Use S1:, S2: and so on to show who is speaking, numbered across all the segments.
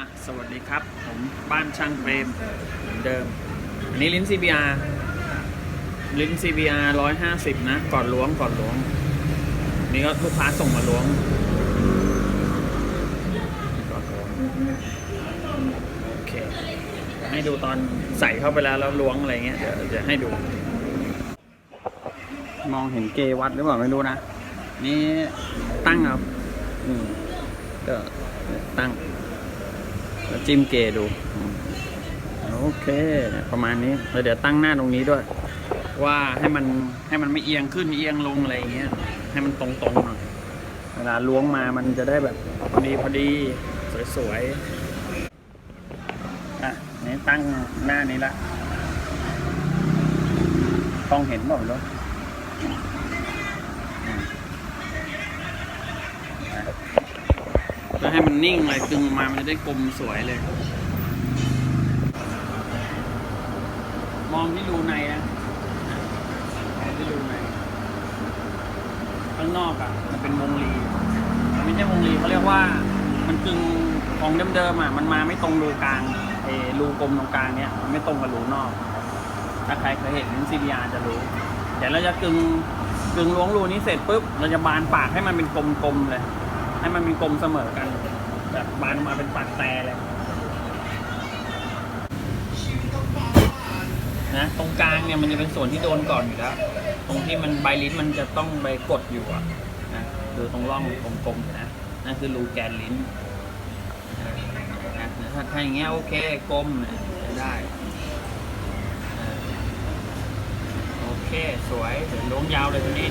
S1: อะสวัสดีครับ ผมบ้านช่างเฟรมเหมือนเดิม อันนี้ลิ้น CBR ลิ้น CBR 150 นะก่อนล้วงก่อนล้วง นี่ก็ลูกค้าส่งมาล้วงก่อนล้วงโอเค ให้ดูตอนใส่เข้าไปแล้วแล้วล้วงอะไรเงี้ยเดี๋ยวจะให้ดู มองเห็นเกวัดหรือเปล่าไม่รู้นะ นี่ตั้งเอาอืมก็ตั้ง แล้วจิ้มเกดู โอเค ประมาณนี้แล้วเดี๋ยวตั้งหน้าตรงนี้ด้วย ว่าให้มันให้มันไม่เอียงขึ้นเอียงลงอะไรอย่างเงี้ย ให้มันตรงๆหน่อยเวลาล้วงมามันจะได้แบบพอดีพอดีสวยๆ อะ นี่ตั้งหน้านี้ละ ต้องเห็นเปล่าเนาะให้มันนิ่งเลยดึงมามันจะได้กลมสวยเลย มองที่รูในนะมองที่รูในข้างนอกอะ มันเป็นวงรีมันไม่ใช่วงรีเขาเรียกว่า มันกึงของเดิมๆอะ มันมาไม่ตรงรูกลางเอรูกลมตรงกลางเนี้ยมันไม่ตรงกับรูนอก ถ้าใครเคยเห็น CBR จะรู้ เดี๋ยวเราจะกึงกึงล้วงรูนี้เสร็จปุ๊บ เราจะบานปากให้มันเป็นกลมๆเลย ให้มันเป็นกลมเสมอกัน แบบบานออกมาเป็นปากแต่เลยนะตรงกลางเนี่ยมันจะเป็นส่วนที่โดนก่อนอยู่แล้ว ตรงที่มันใบลิ้นมันจะต้องไปกดอยู่อะนะดูตรงร่องกลมๆอยู่นะนั่นคือรูแกนลิ้นนะถ้าถ้าอย่างเงี้ยโอเคกลมนะได้โอเคสวยเดี๋ยวล้วงยาวเลยทีนี้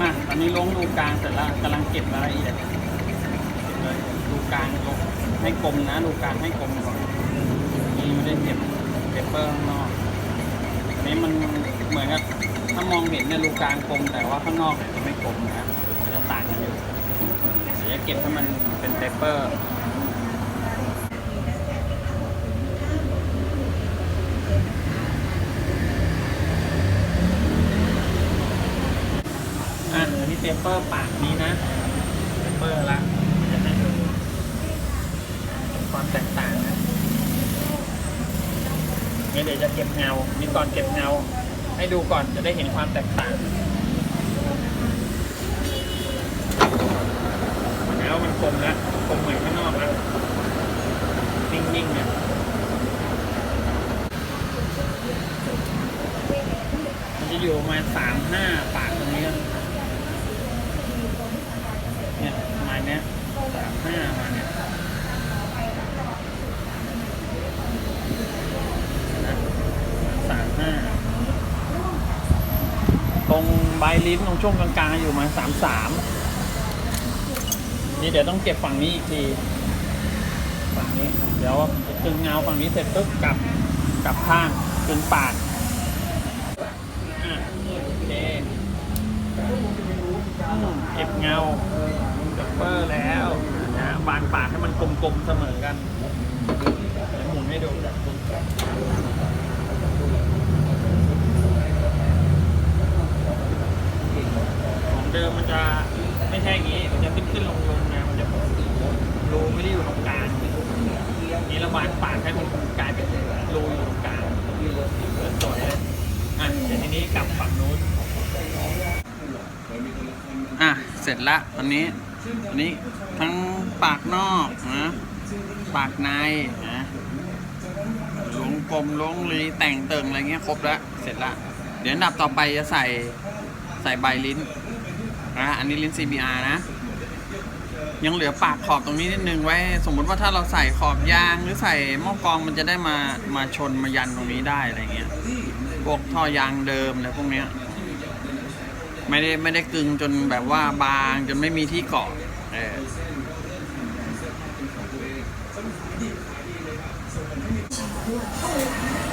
S1: อะตอนนี้ล้วงรูกลางเสร็จแล้วกำลังเก็บรายละเอียด เลยรูกลางลงให้กลมนะรูกลางให้กลมก่อนนี่ไม่ได้เก็บเปเปอร์ข้างนอกนี้มันเหมือนกับถ้ามองเห็นเนี่ยรูกลางกลม แต่ว่าข้างนอกเนี่ยจะไม่กลมนะมันจะต่างกันอยู่เดี๋ยวจะเก็บให้มันเป็นเปเปอร์อะอันนี้เปเปอร์ปากนี้นะเปเปอร์ละ ความแตกต่างนะนี่เดี๋ยวจะเก็บเงานี่ก่อนเก็บเงา ให้ดูก่อนจะได้เห็นความแตกต่างแล้วมันคมแล้วคมเหมือนข้างนอกแล้วนิ่งๆเนี่ยมันจะอยู่ประมาณสามห้าปากตรงนี้เนี่ยประมาณเนี้ยสามห้าประมาณเนี้ย สามห้าต รงใบลิ้นตรงช่วงกลางๆอยู่มาสามสามนี่เดี๋ยวต้องเก็บฝั่งนี้อีกทีฝั่งนี้ เดี๋ยวตึงเงาฝั่งนี้เสร็จปุ๊บกลับกลับข้างตึงปากโอเคเก็บเงาจับเปอร์แล้วนะบานปากให้มันกลมๆเสมอกันให้ดู ของเดิมมันจะไม่ ใช่อย่างนี้ มันจะขึ้นขึ้นลงลงนะมันจะรูไม่ได้อยู่ตรงกลางนี่ระบายปากให้มันกลายเป็นรูอยู่ตรงกลางสวยเลยอะเดี๋ยวทีนี้กลับฝั่งนู้นอะ เสร็จละตอนนี้อันนี้ทั้งปากนอกนะปากในนะลวงกลมลวงรีแต่งเติงอะไรเงี้ยครบแล้ว เสร็จละเดี๋ยวอันดับต่อไปจะใส่ใส่ใบลิ้น นะอันนี้ลิ้น CBR นะ ยังเหลือปากขอบตรงนี้นิดนึงไว้ สมมุติว่าถ้าเราใส่ขอบยางหรือใส่หม้อกรองมันจะได้มามาชนมายันตรงนี้ได้อะไรเงี้ยพวกท่อยางเดิมอะไรพวกเนี้ยไม่ได้ไม่ได้กึงจนแบบว่าบางจนไม่มีที่เกาะเออ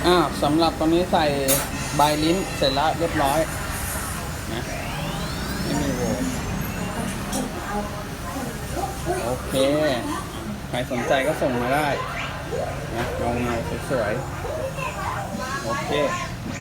S1: อ่าสำหรับตอนนี้ใส่ใบลิ้นเสร็จแล้วเรียบร้อยนะ เคใครสนใจก็ส่งมาได้นะเงาเงาสวยๆโอเค